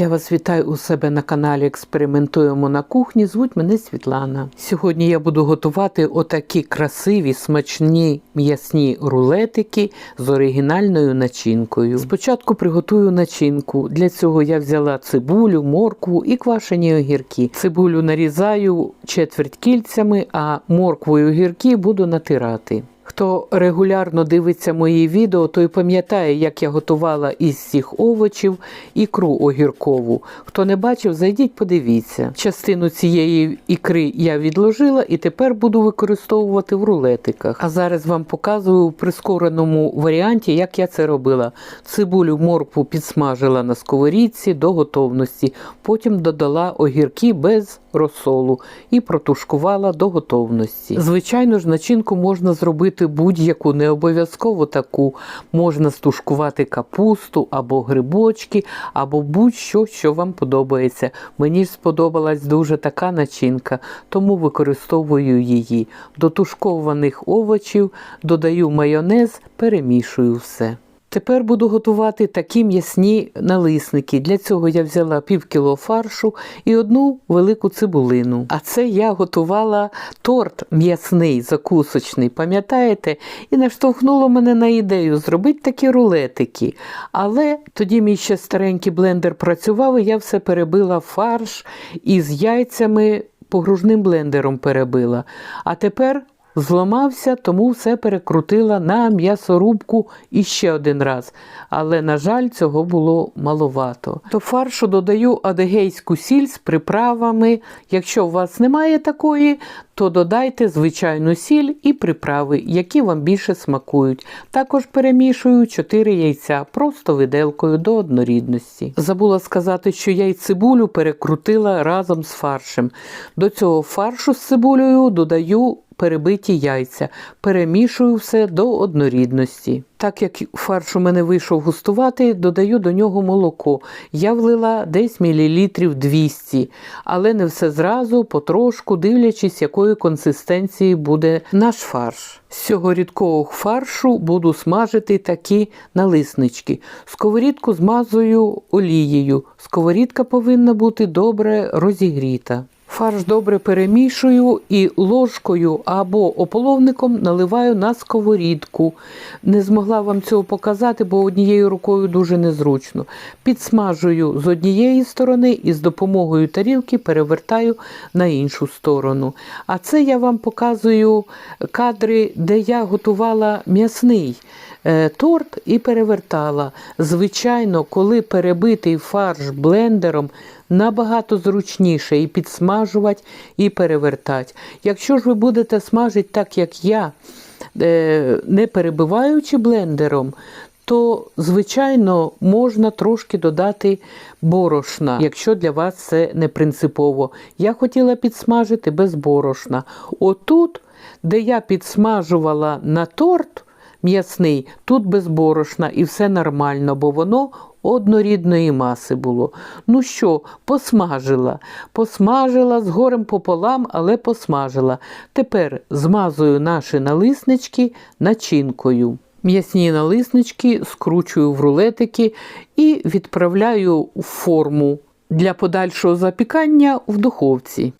Я вас вітаю у себе на каналі Експериментуємо на кухні. Звуть мене Світлана. Сьогодні я буду готувати отакі красиві, смачні м'ясні рулетики з оригінальною начинкою. Спочатку приготую начинку. Для цього я взяла цибулю, моркву і квашені огірки. Цибулю нарізаю четверть кільцями, а моркву і огірки буду натирати. Хто регулярно дивиться мої відео, той пам'ятає, як я готувала із цих овочів ікру огіркову. Хто не бачив, зайдіть, подивіться. Частину цієї ікри я відложила і тепер буду використовувати в рулетиках. А зараз вам показую в прискореному варіанті, як я це робила. Цибулю моркву підсмажила на сковорідці до готовності. Потім додала огірки без розсолу і протушкувала до готовності. Звичайно ж, начинку можна зробити будь-яку, не обов'язково таку. Можна стушкувати капусту або грибочки, або будь-що, що вам подобається. Мені ж сподобалась дуже така начинка, тому використовую її. До тушкованих овочів додаю майонез, перемішую все. Тепер буду готувати такі м'ясні налисники. Для цього я взяла пів кіло фаршу і одну велику цибулину. А це я готувала торт м'ясний, закусочний, пам'ятаєте? І наштовхнуло мене на ідею зробити такі рулетики. Але тоді мій ще старенький блендер працював, і я все перебила фарш із яйцями погружним блендером перебила. А тепер Зламався, тому все перекрутила на м'ясорубку іще один раз. Але, на жаль, цього було маловато. До фаршу додаю адегейську сіль з приправами. Якщо у вас немає такої, то додайте звичайну сіль і приправи, які вам більше смакують. Також перемішую 4 яйця просто виделкою до однорідності. Забула сказати, що я й цибулю перекрутила разом з фаршем. До цього фаршу з цибулею додаю перебиті яйця, перемішую все до однорідності. Так як фарш у мене вийшов густувати, додаю до нього молоко. Я влила десь мілілітрів 200, але не все зразу, потрошку, дивлячись, якої консистенції буде наш фарш. З цього рідкого фаршу буду смажити такі налиснички. Сковорідку змазую олією. Сковорідка повинна бути добре розігріта. Фарш добре перемішую і ложкою або ополовником наливаю на сковорідку. Не змогла вам цього показати, бо однією рукою дуже незручно. Підсмажую з однієї сторони і з допомогою тарілки перевертаю на іншу сторону. А це я вам показую кадри, де я готувала м'ясний торт і перевертала. Звичайно, коли перебитий фарш блендером, набагато зручніше і підсмажувати, і перевертати. Якщо ж ви будете смажити так, як я, е, не перебиваючи блендером, то, звичайно, можна трошки додати борошна, якщо для вас це не принципово. Я хотіла підсмажити без борошна. Отут, де я підсмажувала на торт м'ясний, тут без борошна і все нормально, бо воно однорідної маси було. Ну що, посмажила, посмажила з горем пополам, але посмажила. Тепер змазую наші налиснички начинкою. М'ясні налиснички скручую в рулетики і відправляю в форму для подальшого запікання в духовці.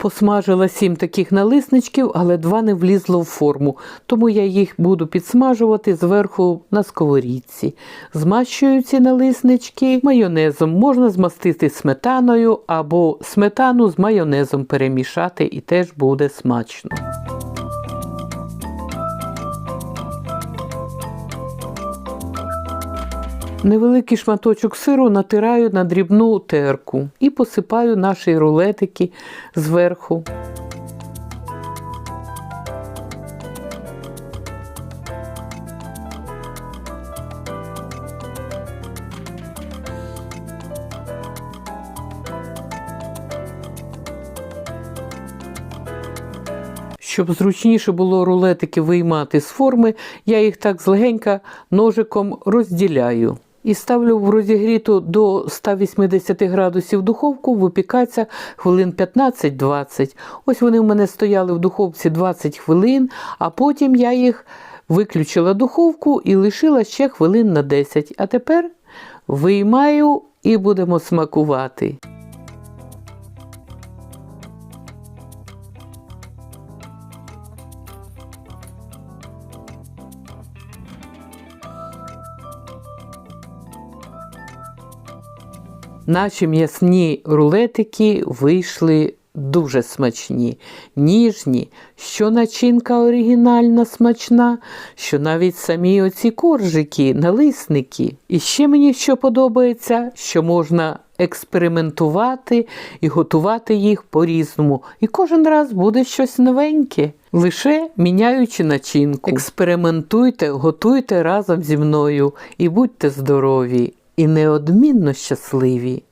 Посмажила сім таких налисничків, але два не влізло в форму, тому я їх буду підсмажувати зверху на сковорідці. Змащую ці налиснички майонезом. Можна змастити сметаною або сметану з майонезом перемішати і теж буде смачно. Невеликий шматочок сиру натираю на дрібну терку і посипаю наші рулетики зверху. Щоб зручніше було рулетики виймати з форми, я їх так злегенька ножиком розділяю. І ставлю в розігріту до 180 градусів духовку, випікається хвилин 15-20. Ось вони в мене стояли в духовці 20 хвилин, а потім я їх виключила духовку і лишила ще хвилин на 10. А тепер виймаю і будемо смакувати. Наші м'ясні рулетики вийшли дуже смачні, ніжні, що начинка оригінальна смачна, що навіть самі оці коржики, налисники. І ще мені що подобається, що можна експериментувати і готувати їх по-різному. І кожен раз буде щось новеньке, лише міняючи начинку. Експериментуйте, готуйте разом зі мною і будьте здорові і неодмінно щасливі.